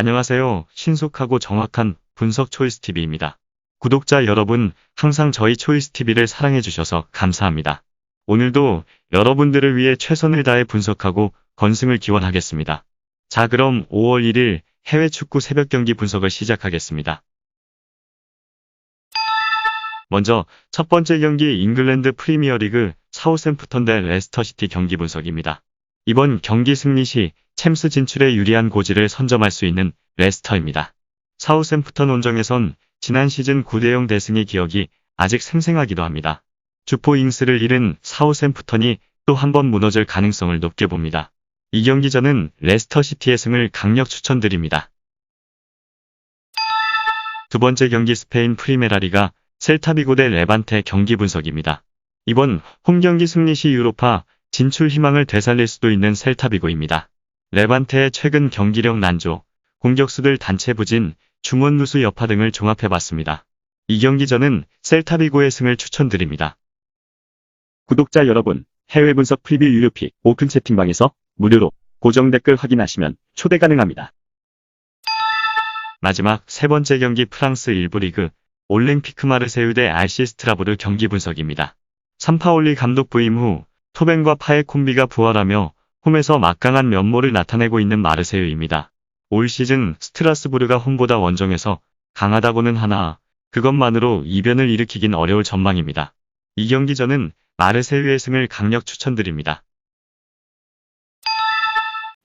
안녕하세요. 신속하고 정확한 분석 초이스TV입니다. 구독자 여러분, 항상 저희 초이스TV를 사랑해주셔서 감사합니다. 오늘도 여러분들을 위해 최선을 다해 분석하고 건승을 기원하겠습니다. 자, 그럼 5월 1일 해외 축구 새벽 경기 분석을 시작하겠습니다. 먼저 첫 번째 경기 잉글랜드 프리미어리그 사우샘프턴 대 레스터시티 경기 분석입니다. 이번 경기 승리 시 챔스 진출에 유리한 고지를 선점할 수 있는 레스터입니다. 사우샘프턴 원정에선 지난 시즌 9대0 대승의 기억이 아직 생생하기도 합니다. 주포 잉스를 잃은 사우샘프턴이 또 한 번 무너질 가능성을 높게 봅니다. 이 경기 저는 레스터시티의 승을 강력 추천드립니다. 두 번째 경기 스페인 프리메라리가 셀타비고 대 레반테 경기 분석입니다. 이번 홈 경기 승리 시 유로파 진출 희망을 되살릴 수도 있는 셀타비고입니다. 레반테의 최근 경기력 난조, 공격수들 단체 부진, 중원 누수 여파 등을 종합해봤습니다. 이 경기 전은 셀타비고의 승을 추천드립니다. 구독자 여러분, 해외 분석 프리뷰 유료픽 오픈 채팅방에서 무료로 고정 댓글 확인하시면 초대 가능합니다. 마지막 세 번째 경기 프랑스 1부 리그 올림피크 마르세유 대 RC 스트라보르 경기 분석입니다. 삼파올리 감독 부임 후 토벤과 파의 콤비가 부활하며 홈에서 막강한 면모를 나타내고 있는 마르세유입니다. 올 시즌 스트라스부르가 홈보다 원정에서 강하다고는 하나 그것만으로 이변을 일으키긴 어려울 전망입니다. 이 경기 전은 마르세유의 승을 강력 추천드립니다.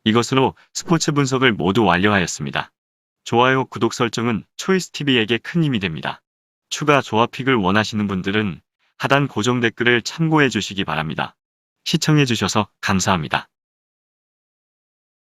이것으로 스포츠 분석을 모두 완료하였습니다. 좋아요, 구독 설정은 초이스TV에게 큰 힘이 됩니다. 추가 조합픽을 원하시는 분들은 하단 고정 댓글을 참고해 주시기 바랍니다. 시청해 주셔서 감사합니다.